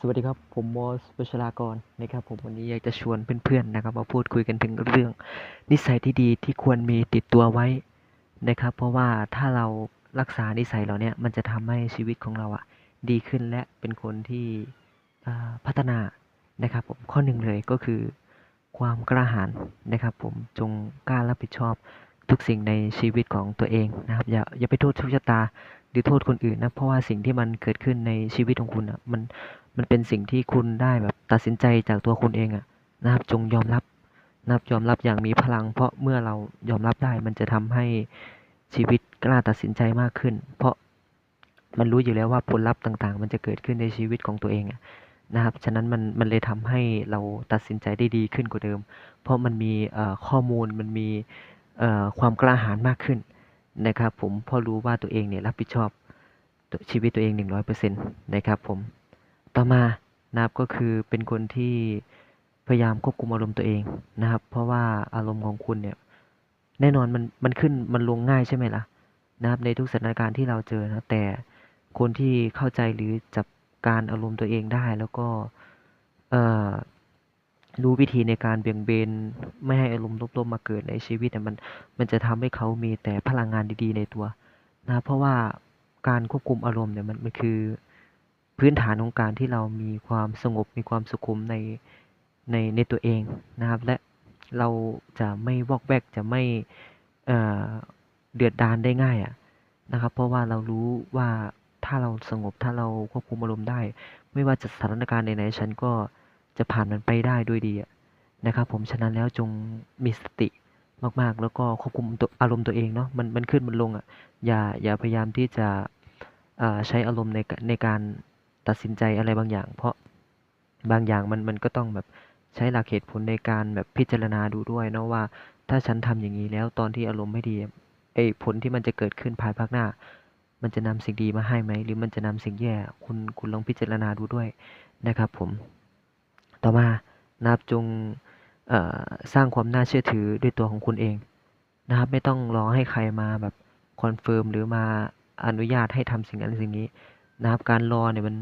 สวัสดีครับ ผมมอสวชรากรนะครับ ผมวันนี้อยากจะชวนเพื่อนๆนะครับ มาพูดคุยกันถึงเรื่อง นิสัยที่ดีที่ควรมีติดตัวไว้นะครับ เพราะว่าถ้าเรารักษานิสัยเราเนี่ยมันจะทำให้ชีวิตของเราอะดีขึ้นและเป็นคนที่อ่าพัฒนานะครับ ผมข้อหนึ่งเลยก็คือ ความกล้าหาญนะครับ ผมจงกล้ารับผิดชอบทุกสิ่งในชีวิตของตัวเองนะครับ อย่าอย่าไปโทษโชคชะตาหรือโทษคนอื่นนะเพราะว่าสิ่งที่มันเกิดขึ้นในชีวิตของคุณอะมัน มันเป็นสิ่งที่คุณได้แบบตัดสินใจจากตัวคุณเองอะนะครับจงยอมรับนะครับยอมรับอย่างมีพลัง เพราะเมื่อเรายอมรับได้ มันจะทำให้ชีวิตกล้าตัดสินใจมากขึ้น เพราะมันรู้อยู่แล้วว่าผลลัพธ์ต่างๆ มันจะเกิดขึ้นในชีวิตของตัวเองอะนะครับ ฉะนั้นมันมันเลยทำให้เราตัดสินใจได้ดีขึ้นกว่าเดิม เพราะมันมีข้อมูลมันมีความกล้าหาญมากขึ้นนะครับผมเพอรู้ว่าตัวเองเนี่ยรับผิดชอบชีวิตตัวเอง 100%นะครับผม ต่อมานะครับก็คือเป็นคนที่พยายามควบคุมอารมณ์ตัวเองนะครับ เพราะว่าอารมณ์ของคุณเนี่ยแน่นอนมันมันขึ้นมันลงง่ายใช่ไหมล่ะนะครับในทุกสถานการณ์ที่เราเจอนะแต่คนที่เข้าใจหรือจับการอารมณ์ตัวเองได้ แล้วก็เรู้วิธีในการเบี่ยงเบนไม่ให้อารมณ์ลบๆมาเกิดในชีวิตเนี่ยมันมันจะทำให้เขามีแต่พลังงานดีๆในตัวนะเพราะว่าการควบคุมอารมณ์เนี่ยมันมันคือ พื้นฐานของการที่เรามีความสงบมีความสุขุมในในในตัวเองนะครับ และเราจะไม่วอกแวกจะไม่เเดือดดานได้ง่ายอะนะครับ เพราะว่าเรารู้ว่าถ้าเราสงบถ้าเราควบคุมอารมณ์ได้ ไม่ว่าจะสถานการณ์ไหนๆฉันก็จะผ่านมันไปได้ด้วยดีะนะครับผมฉะนั้นแล้วจงมีสติมากๆ แล้วก็ควบคุมอารมณ์ตัวเองเนาะมันมันขึ้นมันลงอะ่ะอย่าอย่าพยายามที่จะใช้อารมณ์ในในการ ตัดสินใจอะไรบางอย่าง เพราะบางอย่างมันมันก็ต้องแบบใช้หลักเหตุผลในการแบบพิจารณาดูด้วยเนาะว่า ถ้าฉันทำอย่างนี้แล้วตอนที่อารมณ์ไม่ดีไอ้ผลที่มันจะเกิดขึ้นภายภาคหน้า มันจะนำสิ่งดีมาให้ไหม หรือมันจะนำสิ่งแย่คุณคุณลองพิจารณาดูด้วยนะครับ ผม ต่อมานับจงสร้างความน่าเชื่อถือด้วยตัวของคุณเองนะครับ ไม่ต้องรอให้ใครมาแบบคอนเฟิร์มหรือมาอนุญาตให้ทำสิ่งนั้นสิ่งนี้ นะครับการรอเนี่ยมัน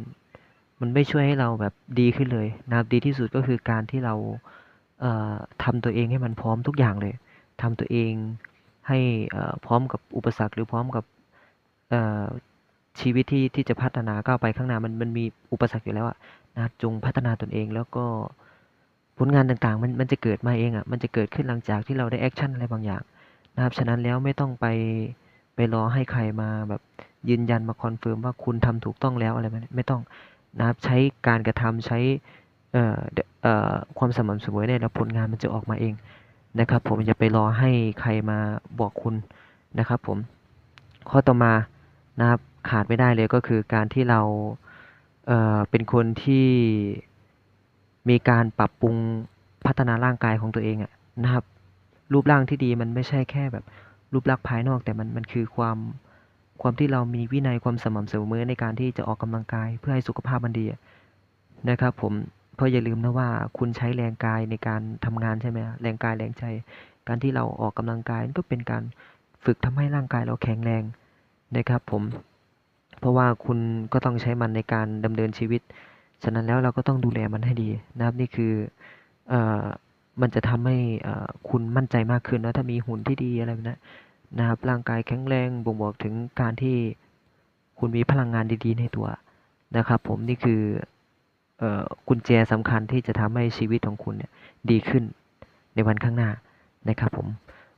มันไม่ช่วยให้เราแบบดีขึ้นเลยนะครับดีที่สุดก็คือการที่เราเอ่อทำตัวเองให้มันพร้อมทุกอย่างเลยทำตัวเองให้เอ่อพร้อมกับอุปสรรคหรือพร้อมกับเอ่อชีวิตที่ที่จะพัฒนาก้าวไปข้างหน้ามันมันมีอุปสรรคอยู่แล้วอะนะจงพัฒนาตนเองแล้วก็ผลงานต่างๆ มันมันจะเกิดมาเองอะ่ะมันจะเกิดขึ้นหลังจากที่เราได้แอคชั่นอะไรบางอย่างนะครับฉะนั้นแล้วไม่ต้องไปไปรอให้ใครมาแบบ ยืนยันมาคอนเฟิร์มว่าคุณทำถูกต้องแล้วอะไรแบบไม่ต้องนะครับใช้การกระทำใช้เอ่อเอ่อความสม่ำเสมอเนี่ยแล้วผลงานมันจะออกมาเองนะครับ ผมอย่าไปรอให้ใครมาบอกคุณนะครับ ผมข้อต่อมานะครับขาดไม่ได้เลยก็คือการที่เราเอ่อเป็นคนที่มีการปรับปรุงพัฒนาร่างกายของตัวเองอะนะครับ รูปร่างที่ดีมันไม่ใช่แค่แบบรูปลักษณ์ภายนอกแต่มันมันคือความ ความที่เรามีวินัยความสม่ำเสมอในการที่จะออกกำลังกายเพื่อให้สุขภาพมันดีนะครับ ผมเพราะอย่าลืมนะว่าคุณใช้แรงกายในการทำงานใช่ไหมแรงกายแรงใจ การที่เราออกกำลังกายก็เป็นการฝึกทำให้ร่างกายเราแข็งแรงนะครับ ผม เพราะว่าคุณก็ต้องใช้มันในการดำเนินชีวิต ฉะนั้นแล้วเราก็ต้องดูแลมันให้ดีนะครับนี่คือเอ่อมันจะทำให้อ่คุณมั่นใจมากขึ้นนะถ้ามีหุ่นที่ดีอะไรแบบนั้ นะครับ ร่างกายแข็งแรงบ่งบอกถึงการที่คุณมีพลังงานดีๆ ในตัวนะครับ ผมนี่คืออกุญแจสำคัญที่จะทำให้ชีวิตของคุณเนี่ยดีขึ้นในวันข้างหน้านะครับผม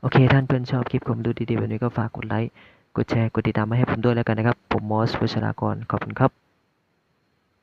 โอเค ท่านเพื่อนชอบคลิปผมดูดีๆแบบนี้ก็ฝากกดไลค์ กดแชร์ กดติดตามมาให้ผมด้วยแล้วกันนะครับ ผมมอสวชรากร ขอบคุณครับ